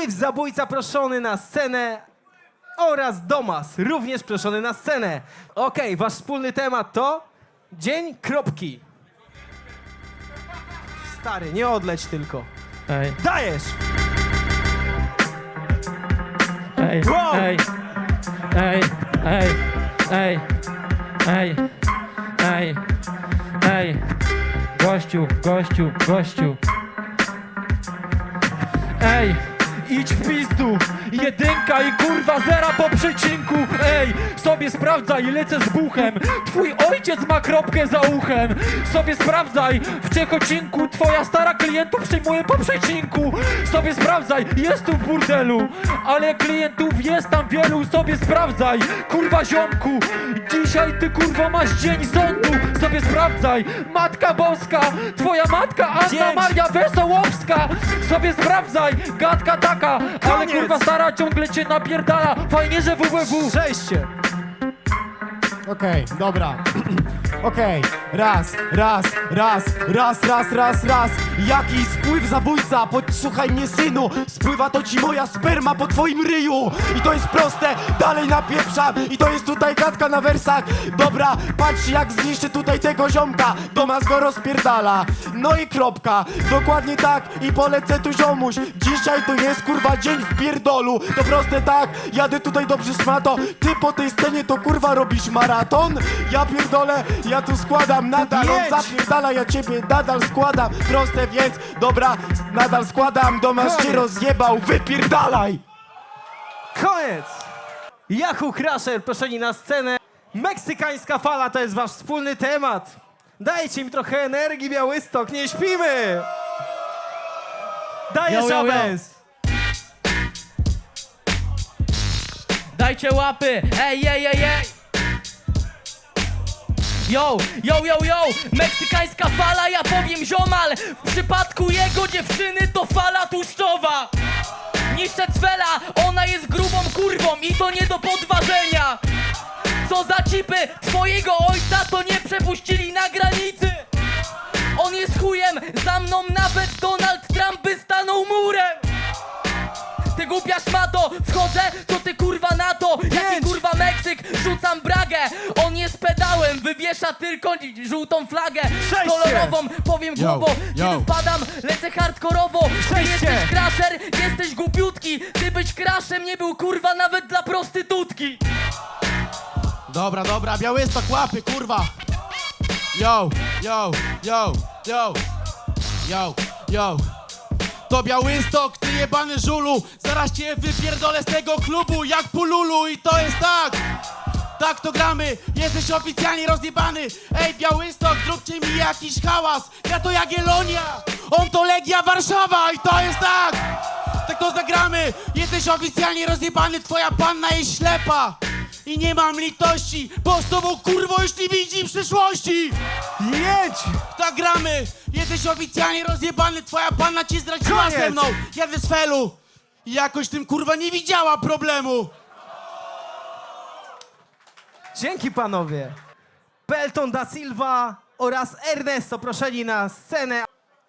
Spływ zabójca proszony na scenę oraz Domas, również proszony na scenę. Okej, wasz wspólny temat to Dzień Kropki. Stary, nie odleć tylko. Ej, Dajesz! ej, Wow! ej, ej, ej, ej, ej, ej, ej, gościu, gościu, gościu. Ej, idź w pizdu, jedynka i kurwa zera po przecinku. Ej, sobie sprawdzaj, lecę z buchem. Twój ojciec ma kropkę za uchem. Sobie sprawdzaj, w Ciechocinku twoja stara klientów przyjmuje po przecinku. Sobie sprawdzaj, jest tu w burdelu, ale klientów jest tam wielu. Sobie sprawdzaj, kurwa ziomku, dzisiaj ty kurwa masz dzień sądu. Sobie sprawdzaj, Matka Boska, twoja matka Anna. Maria Wesołowska. Sobie sprawdzaj, gadka taka, ale Koniec. kurwa stara ciągle cię napierdala. Fajnie, że WWW. Przejście. Okej, dobra. Okej, raz, raz, raz, raz, raz, raz, raz. Jaki spływ zabójca, posłuchaj mnie synu. Spływa to ci moja sperma po twoim ryju. I to jest proste, dalej napieprzam. I to jest tutaj gadka na wersach. Dobra, patrz jak zniszczę tutaj tego ziomka. Domas go rozpierdala. No i kropka, dokładnie tak. I polecę tu ziomuś. Dzisiaj to jest kurwa dzień w pierdolu. To proste tak, jadę tutaj dobrze szmato. Ty po tej scenie to kurwa robisz maraton? Ja pierdolę, ja tu składam nadal. On zapierdala, ja ciebie nadal składam. Proste więc, dobra, nadal składam. Domas cię Koniec. rozjebał, wypierdalaj! Koniec! Yahoo Crusher proszeni na scenę. Meksykańska fala to jest wasz wspólny temat. Dajcie mi trochę energii, Białystok, nie śpimy! Dajesz Yo, yo, yo. awans! Dajcie łapy! Ej, ej, ej, ej! Yo, yo, yo, yo! Meksykańska fala, ja powiem ziomal! W przypadku jego dziewczyny to fala tłuszczowa! Niszczę cwela, ona jest grubą kurwą i to nie do podważenia! Co za cipy, twojego ojca to nie przepuścili na granicy! On jest chujem, za mną nawet Donald Trump by stanął murem! Ty głupia szmato, wchodzę, to ty to Jaki kurwa Meksyk, rzucam bragę On jest pedałem, wywiesza tylko żółtą flagę Przejście. Kolorową, powiem głową yo. Kiedy wpadam, lecę hardkorowo Ty Przejście. jesteś crasher, jesteś głupiutki Ty być crashem nie był kurwa nawet dla prostytutki Dobra, dobra, Białystok łapy, kurwa! Yo, yo, yo, yo, yo, yo. To Białystok, ty jebany żulu, zaraz cię wypierdolę z tego klubu jak pululu i to jest tak! Tak to gramy, jesteś oficjalnie rozjebany Ej Białystok, zróbcie mi jakiś hałas Ja to Jagiellonia, on to Legia Warszawa i to jest tak! Tak to zagramy, jesteś oficjalnie rozjebany Twoja panna jest ślepa I nie mam litości, bo z tobą kurwo już nie widzi przyszłości Jedź! Tak gramy, jesteś oficjalnie rozjebany Twoja panna cię zdradziła Koniec. ze mną Jadę z felu I jakoś tym kurwa nie widziała problemu Dzięki panowie! Pelton da Silva oraz Ernesto proszeni na scenę.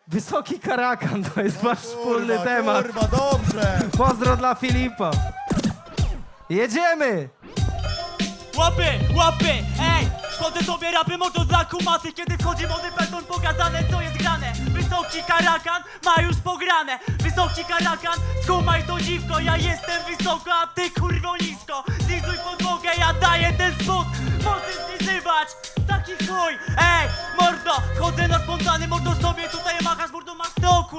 Wysoki karakan to jest wasz wspólny temat. Kurwa, dobrze! Pozdro dla Filipa. Jedziemy! Łapy, łapy, ej! Wchodzę sobie rapy moto dla kumaty. Kiedy wchodzi młody beton pokazane co jest grane. Wysoki karakan ma już pograne. Wysoki karakan, skumaj to dziwko. Ja jestem wysoko, a ty kurwo nisko. Zlizuj podłogę, ja daję ten spot Możesz zlizywać, taki chuj. Ej, mordo, wchodzę na spontany Mordo sobie tutaj machasz, mordo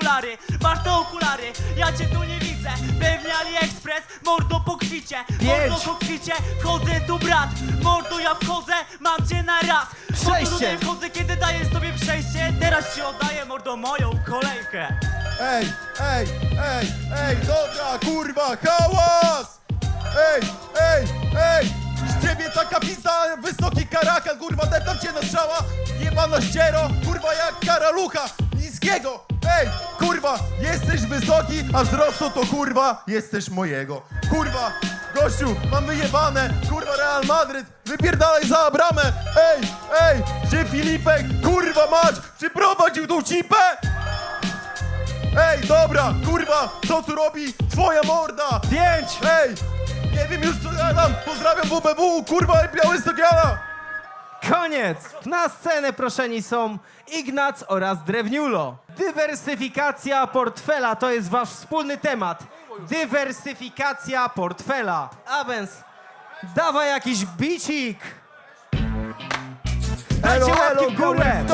okulary. Masz te okulary, ja cię tu nie widzę. Pewnie AliExpress, mordo pokwicie Mordo Pięć. kokwicie, wchodzę tu brat. Mordo ja wchodzę, mam cię na raz. Przejście. Mordo tutaj wchodzę, kiedy dajesz sobie przejście. Teraz ci oddaję mordo moją kolejkę. Ej, ej, ej, ej, dobra, kurwa, hałas! Ej, ej, ej! Z ciebie taka pizda, wysoki karakan, kurwa, deptam cię na strzała, jebana ściero, kurwa, jak karalucha, niskiego! Ej, kurwa, jesteś wysoki, a wzrostu to kurwa, jesteś mojego. Kurwa, gościu, mam wyjebane, kurwa, Real Madryt, wypierdalaj za bramę! Ej, ej, gdzie Filipek, kurwa mać, przyprowadził tą cipę? Ej, dobra, kurwa, co tu robi twoja morda? Pięć! Ej, nie wiem już co ja tam, pozdrawiam WBW, kurwa, Białystok Jana! Koniec! Na scenę proszeni są Ignac oraz Drewniulo. Dywersyfikacja portfela to jest wasz wspólny temat. Dywersyfikacja portfela. Awens, dawaj jakiś bicik! Dajcie łapki w górę!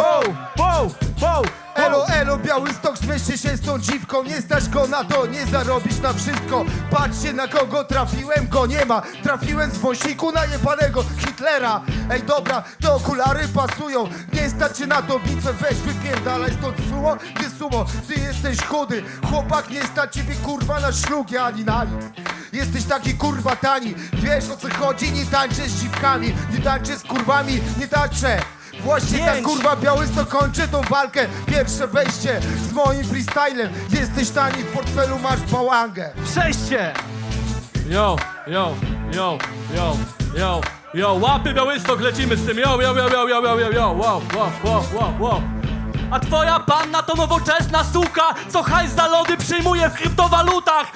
Zmierzcie się z tą dziwką Nie stać go na to, nie zarobisz na wszystko. Patrzcie na kogo trafiłem, go nie ma. Trafiłem z wąsiku najebanego Hitlera. Ej dobra, te okulary pasują. Nie stać się na to bitwę, weź wypierdalaj stąd sumo Ty sumo, ty jesteś chudy. Chłopak nie stać ciebie kurwa na szlugi ani na nic. Jesteś taki kurwa tani. Wiesz o co chodzi, nie tańczę z dziwkami. Nie tańczę z kurwami, nie tańczę Właśnie tak Pięć. kurwa Białystok kończy tą walkę Pierwsze wejście z moim freestylem Jesteś tani, w portfelu masz bałangę Przejście! Yo, yo, yo, yo, yo, yo, łapy Białystok, lecimy z tym, yo, yo, yo, yo, yo, yo, yo, yo, wow, wow, wow, wow, wow. A twoja panna to nowoczesna suka, co hajs za lody przyjmuje w kryptowalutach.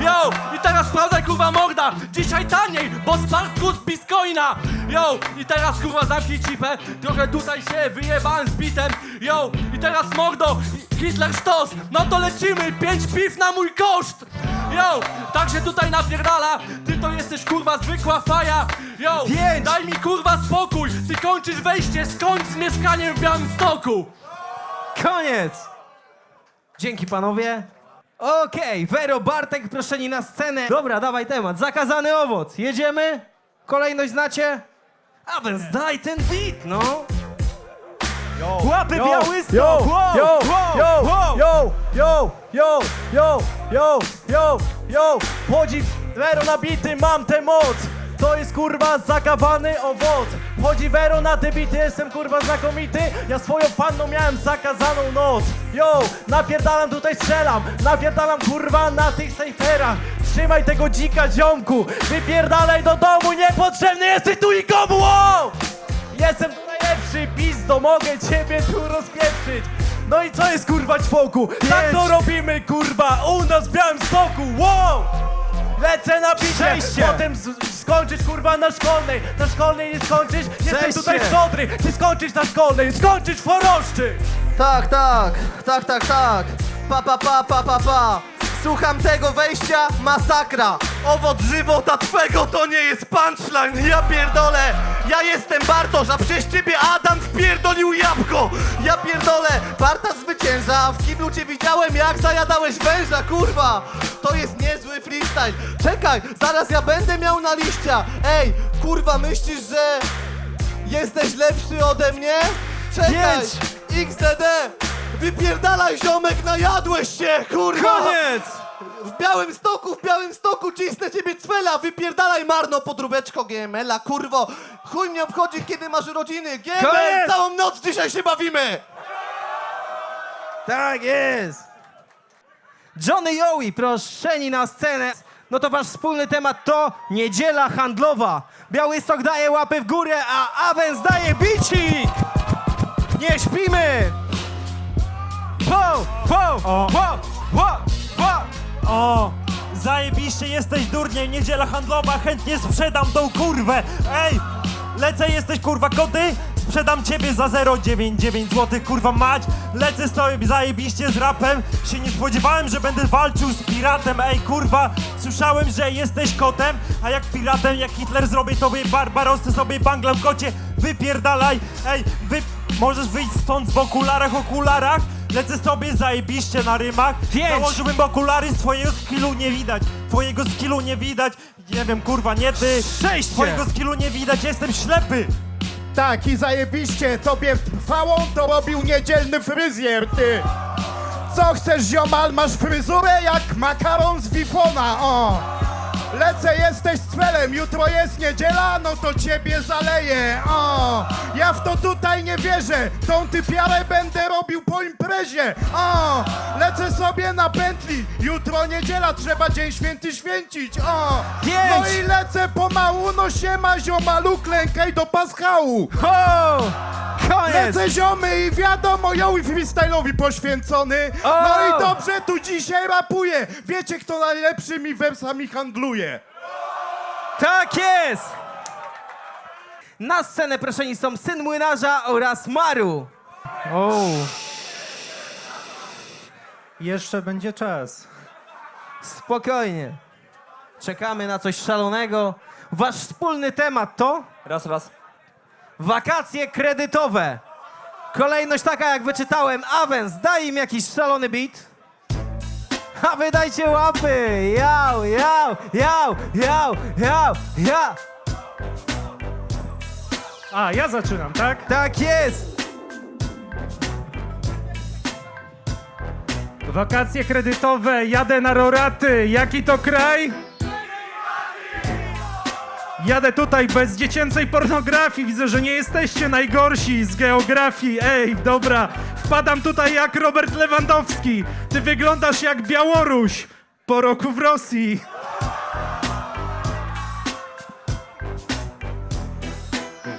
Yo, i teraz sprawdzaj kurwa morda, dzisiaj taniej, bo spadł kurs bitcoina. Yo, i teraz kurwa zamknij cipę, trochę tutaj się wyjebałem z bitem. Yo, i teraz mordo, Hitler sztos, no to lecimy, pięć piw na mój koszt. Yo, także tutaj napierdala, ty to jesteś kurwa zwykła faja. Yo, Pięć. daj mi kurwa spokój, ty kończysz wejście, skończ z mieszkaniem w Białymstoku. Koniec! Dzięki panowie. Okej, Wero, Bartek, proszeni na scenę. Dobra, dawaj temat. Zakazany owoc. Jedziemy? Kolejność znacie? A więc daj ten beat, no. Łapy Białystok! Yo, wow, yo, wow, yo, wow. yo, yo, yo, yo, yo, yo, yo, Chodzi Wero nabity, mam tę moc To jest kurwa zakawany owoc Chodzi Wero na te bity, jestem kurwa znakomity Ja swoją panną miałem zakazaną noc Yo, napierdalam tutaj strzelam Napierdalam kurwa na tych sejferach Trzymaj tego dzika ziomku Wypierdalaj do domu, niepotrzebny jesteś tu nikomu, wow! Jestem tu najlepszy, pizdo, mogę ciebie tu rozpieprzyć. No i co jest kurwa ćwoku? Tak to robimy kurwa, u nas w Białymstoku, wow! Lecę na Przejście. potem z- skończysz kurwa na szkolnej. Na szkolnej nie skończysz, jestem Przejście. tutaj szodry. Ty skończysz na szkolnej, skończysz w Foroszczy. Tak, tak, tak, tak, tak. Pa, pa, pa, pa, pa, pa. Słucham tego wejścia, masakra. Owoc żywota twego to nie jest punchline, ja pierdolę. Ja jestem Bartosz, a przez ciebie Adam wpierdolił jabłko. Ja pierdolę, Barta zwycięża, a w kiblu cię widziałem jak zajadałeś węża, kurwa. To jest niezły freestyle. Czekaj, zaraz ja będę miał na liścia. Ej, kurwa, myślisz, że jesteś lepszy ode mnie? Czekaj, Pięć. XDD, wypierdalaj ziomek, najadłeś się, kurwa! Koniec! W białym stoku, w białym stoku cisnę ciebie cwela, wypierdalaj marno podróbeczko GML-a, kurwo! Chuj mnie obchodzi, kiedy masz urodziny, GML, Koniec! całą noc dzisiaj się bawimy! Tak jest! Johnny Joey, proszeni na scenę. No to wasz wspólny temat to niedziela handlowa. Białystok daje łapy w górę, a Awens daje bicik! Nie śpimy! Wow, wow, wow, wow, wow! O, zajebiście jesteś durniem, niedziela handlowa, chętnie sprzedam tą kurwę. Ej, lecę, jesteś kurwa koty? Sprzedam ciebie za 0,99 zł, kurwa mać. Lecę sobie zajebiście z rapem. Się nie spodziewałem, że będę walczył z piratem. Ej, kurwa, słyszałem, że jesteś kotem, a jak piratem, jak Hitler zrobię tobie barbarosy sobie banglam kocie. Wypierdalaj, ej, wy... Możesz wyjść stąd w okularach, okularach. Lecę sobie zajebiście na rymach. Pięć. Założyłbym okulary, twojego skillu nie widać. Twojego skillu nie widać. Nie wiem, kurwa, nie ty. Szeście. Twojego skillu nie widać, jestem ślepy. Tak i zajebiście, tobie trwałą to robił niedzielny fryzjer, ty Co chcesz ziomal, masz fryzurę jak makaron z wifona, o Lecę, jesteś z celem, jutro jest niedziela, no to ciebie zaleję, o Ja w to tutaj nie wierzę, tą typiarę będę robił po imprezie, o Lecę sobie na pętli, jutro niedziela, trzeba dzień święty święcić, o. No i lecę pomału, no siema ziomalu, klękaj do paschału Wow! Koniec! lecę ziomy i wiadomo, ja i freestyle'owi poświęcony. O! No i dobrze tu dzisiaj rapuję. Wiecie, kto najlepszymi wersami handluje? Tak jest! Na scenę proszeni są Syn Młynarza oraz Maru. O. Jeszcze będzie czas. Spokojnie. Czekamy na coś szalonego. Wasz wspólny temat to Raz, raz. Wakacje kredytowe. Kolejność taka, jak wyczytałem. Awens, daj im jakiś szalony beat. A wy dajcie łapy! Jał, jał, jał, jał, jał, ja! A, ja zaczynam, tak? Tak jest! Wakacje kredytowe, jadę na Roraty. Jaki to kraj? Jadę tutaj bez dziecięcej pornografii. Widzę, że nie jesteście najgorsi z geografii. Ej, dobra. Wpadam tutaj jak Robert Lewandowski. Ty wyglądasz jak Białoruś po roku w Rosji.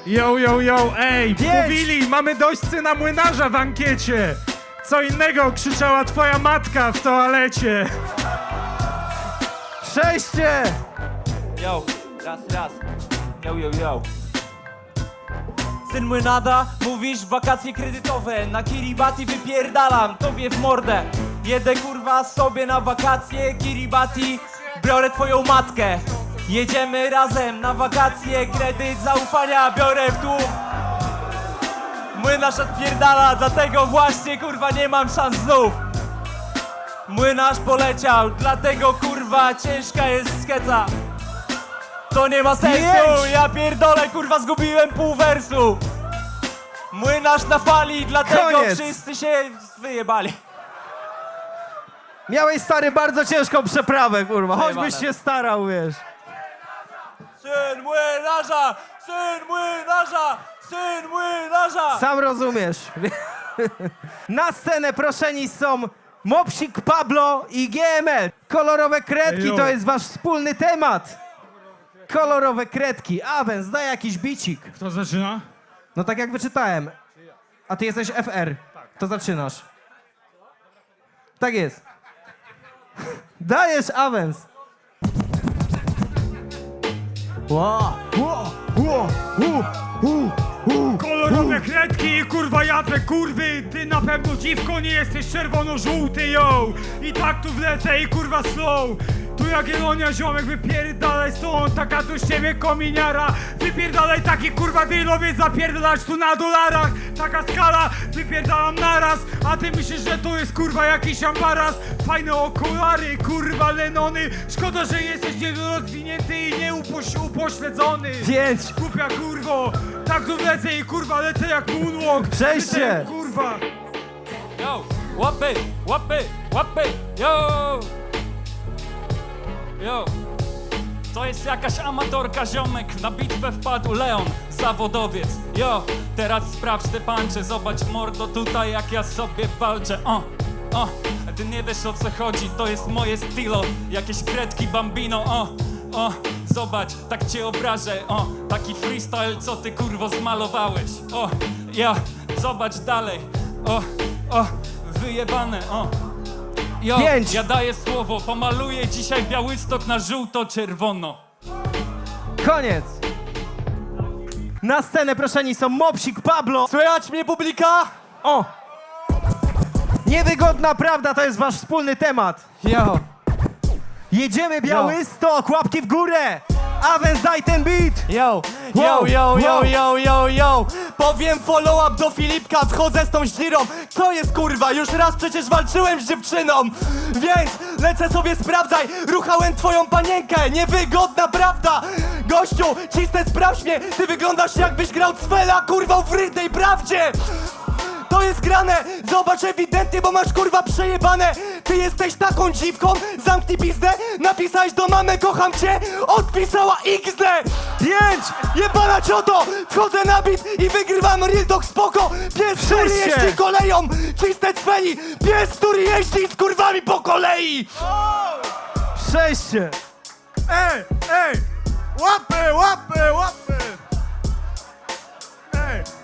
Yo, yo, yo, ej, mówili, mamy dość syna młynarza w ankiecie. Co innego krzyczała twoja matka w toalecie. Przejście! Yo, raz, raz. Yo, yo, yo. Syn Młynada, mówisz wakacje kredytowe. Na Kiribati wypierdalam tobie w mordę. Jedę kurwa sobie na wakacje Kiribati, biorę twoją matkę. Jedziemy razem na wakacje. Kredyt zaufania biorę w tłum Młynarz odpierdala, dlatego właśnie kurwa nie mam szans znów. Młynarz poleciał, dlatego kurwa ciężka jest skeca To nie ma sensu, Jedź! ja pierdolę kurwa zgubiłem pół wersu Młynarz na fali, dlatego Koniec. wszyscy się wyjebali Miałeś stary bardzo ciężką przeprawę, kurwa. Choćbyś się starał, wiesz. Syn młynarza, syn młynarza, syn młynarza Sam rozumiesz. Na scenę proszeni są Mopsik Pablo i GML. Kolorowe kredki Ejo. to jest wasz wspólny temat. Kolorowe kredki. Awens, daj jakiś bicik. Kto zaczyna? No tak jak wyczytałem. A ty jesteś FR. To zaczynasz. Tak jest. Dajesz awens. Wow. Kolorowe kredki i kurwa jadę kurwy. Ty na pewno dziwko nie jesteś czerwono-żółty, yo. I tak tu wlecę i kurwa slow. Tu Jagiellonia ziomek wypierdalaj stąd. Taka tu ciebie kominiara. Wypierdalaj taki kurwa dylowiec Zapierdalać tu na dolarach. Taka skala, wypierdalam naraz. A ty myślisz, że to jest kurwa jakiś ambaras? Fajne okulary, kurwa Lenony. Szkoda, że jesteś niedorozwinięty i nie upoś- upośledzony Pięć. Głupia kurwo! Tak tu lecę i kurwa lecę jak moonwalk! Przejście. Lecę jak Kurwa! Yo, łapy, łapy, łapy, yo! Yo! To jest jakaś amatorka ziomek, na bitwę wpadł Leon, zawodowiec. Yo, teraz sprawdź te pancze, zobacz mordo tutaj jak ja sobie walczę. O, o, ty nie wiesz o co chodzi, to jest moje stilo, jakieś kredki bambino, o, o, zobacz, tak cię obrażę, o, taki freestyle, co ty kurwo zmalowałeś. O, ja, zobacz dalej, o, o, wyjebane, o. Yo, Pięć. ja daję słowo, pomaluję dzisiaj Białystok na żółto-czerwono. Koniec. Na scenę proszeni są Mopsik Pablo. Słychać mnie publika? O! Niewygodna prawda to jest wasz wspólny temat. Yo Jedziemy Białystok, łapki w górę! Awens, daj ten beat! Yo, yo, Wow, yo, yo, wow. yo, yo, yo Powiem follow up do Filipka, wchodzę z tą ździrą Co jest kurwa, już raz przecież walczyłem z dziewczyną Więc lecę sobie sprawdzaj, ruchałem twoją panienkę Niewygodna prawda Gościu, ciste sprawdź mnie Ty wyglądasz jakbyś grał Cwela kurwa w rydnej prawdzie to jest grane! Zobacz ewidentnie, bo masz kurwa przejebane! Ty jesteś taką dziwką, zamknij pizdę! Napisałeś do mamy kocham cię, odpisała XD! Pięć! Jebana cioto! Wchodzę na bit i wygrywam real talk spoko! Pies, który jeździ koleją! Czyste cweli! Pies, który jeździ z kurwami po kolei! Przejście! Ej, ej! Łapy, łapy, łapy! Ej!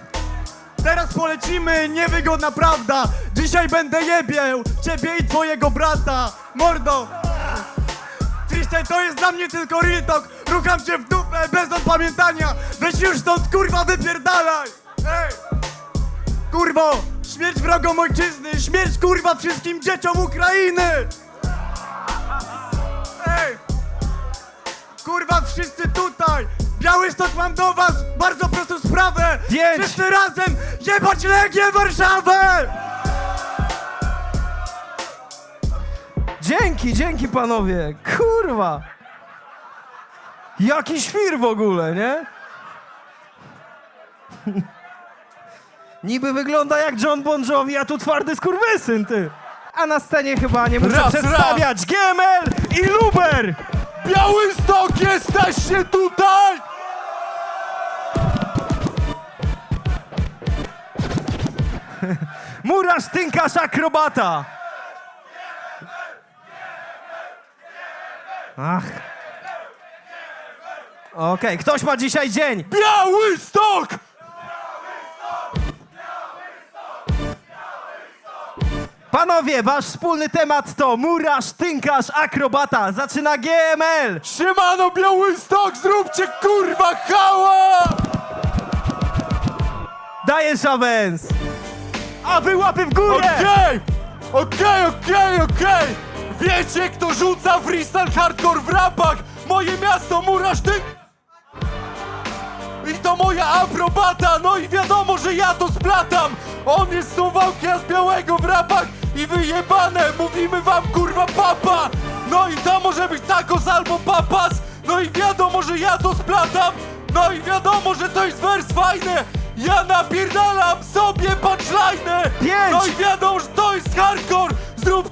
Zaraz polecimy, niewygodna prawda Dzisiaj będę jebiał ciebie i twojego brata Mordo Freestyle to jest dla mnie tylko real Rucham cię w dupę bez opamiętania Weź już stąd kurwa wypierdalaj Ej! Kurwo! Śmierć wrogom ojczyzny! Śmierć kurwa wszystkim dzieciom Ukrainy! Ej! Kurwa wszyscy tutaj! Białystok mam do was bardzo prostą sprawę! Pięć. Wszyscy razem jebać Legię Warszawę! Dzięki, dzięki panowie. Kurwa. Jaki świr w ogóle, nie? Niby wygląda jak John Bon Jovi, a tu twardy skurwysyn, ty. A na scenie chyba nie muszę Raz, przedstawiać GML i Luber. Białystok, jesteście tutaj! Murarz, tynkarz, akrobata. Ach. Okej, ktoś ma dzisiaj dzień. Białystok! Panowie, wasz wspólny temat to murarz, tynkarz, akrobata. Zaczyna GML. Siemano Białystok, zróbcie kurwa hała! Dajesz awens. A wy łapy w górę. Okej! Okej, okej, okej! Wiecie kto rzuca freestyle hardcore w rapach? Moje miasto Murarz ty... I to moja aprobata, no i wiadomo, że ja to splatam! On jest z z Białego w rapach i wyjebane, mówimy wam kurwa papa! No i to może być tacos albo papas, no i wiadomo, że ja to splatam! No i wiadomo, że to jest wers fajny! Ja napierdalam sobie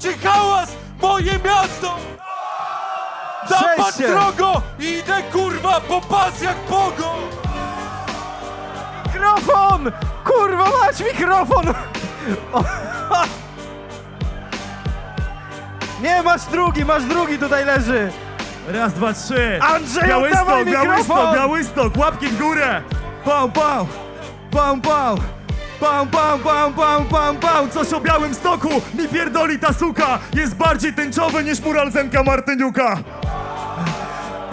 Zróbcie hałas! Moje miasto! Zapad Szeście! srogo! I idę kurwa po pas jak pogo! Mikrofon! Kurwa, mać mikrofon! O, Nie, masz drugi, masz drugi, tutaj leży. Raz, dwa, trzy Andrzej, oddawaj mikrofon! Białystok, łapki w górę! Pał, pał! Pał, pał! Pam, pam, pam, pam, pam, pam! Coś o białym stoku! Mi pierdoli ta suka! Jest bardziej tęczowy niż mural Zenka Martyniuka!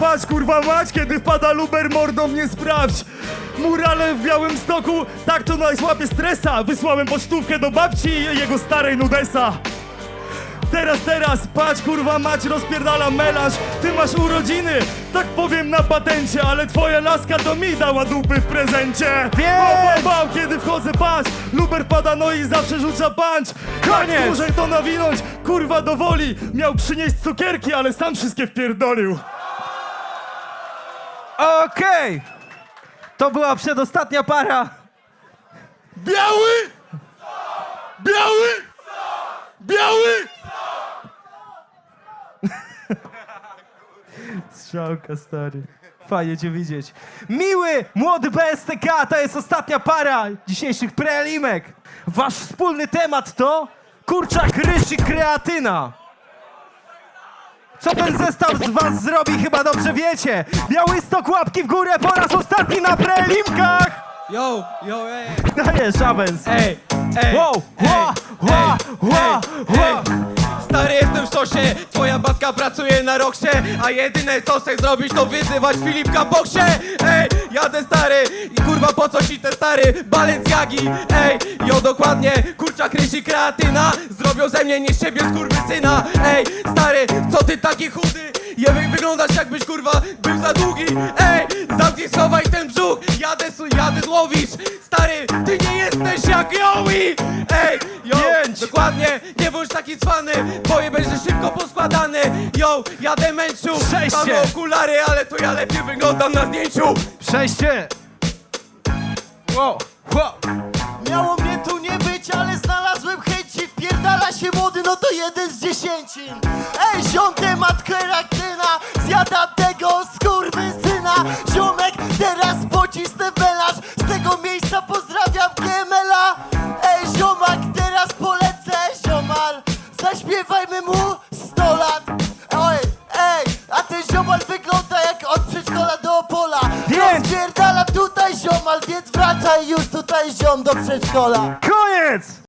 Patrz kurwa mać, kiedy wpada luber mordą mnie sprawdź! Murale w białym stoku, tak to najsłabie stresa! Wysłałem pocztówkę do babci i jego starej nudesa! Teraz, teraz, patrz kurwa mać, rozpierdala melarz Ty masz urodziny, tak powiem na patencie Ale twoja laska to mi dała dupy w prezencie Wiem! Bał, bał, bał, kiedy wchodzę, patrz Luber pada, no i zawsze rzuca punch Koniec! Muszę to nawinąć, kurwa do woli Miał przynieść cukierki, ale sam wszystkie wpierdolił Okej! To była przedostatnia para. Biały! Biały! Strzałka, stary. Fajnie cię widzieć. Miły, młody BSTK, to jest ostatnia para dzisiejszych prelimek. Wasz wspólny temat to kurczak, ryż i kreatyna. Co ten zestaw z was zrobi, chyba dobrze wiecie. Białystok, łapki w górę po raz ostatni na prelimkach. Yo, yo, ej. Dajesz awens. Ej, ej, Wow, ła, ła, ła, ła. Stary jestem w szosie, twoja matka pracuje na roksie A jedyne co chcę zrobić to wyzywać Filipka w boksie co ci te stary Balenciagi? Ej, jo dokładnie, kurczak ryż i kreatyna. Zrobią ze mnie nie z ciebie skurwysyna. Ej, stary, co ty taki chudy? Je, wy- wyglądasz jakbyś kurwa był za długi. Ej, zamknij schowaj ten brzuch. Jadę, jadę złowisz. Stary, ty nie jesteś jak Joey. Ej, jo, Pięć. dokładnie Nie bądź taki cwany, boję będzie szybko poskładany. Yo, jadę męczu Przejście. Mamy okulary, ale to ja lepiej wyglądam na zdjęciu. Przejście. Wow, wow. Miało mnie tu nie być, ale znalazłem chęci Wpierdala się młody, no to jeden z dziesięci Ej, ziom, temat kreatyna Zjadam tego tutaj ziom do przedszkola Koniec!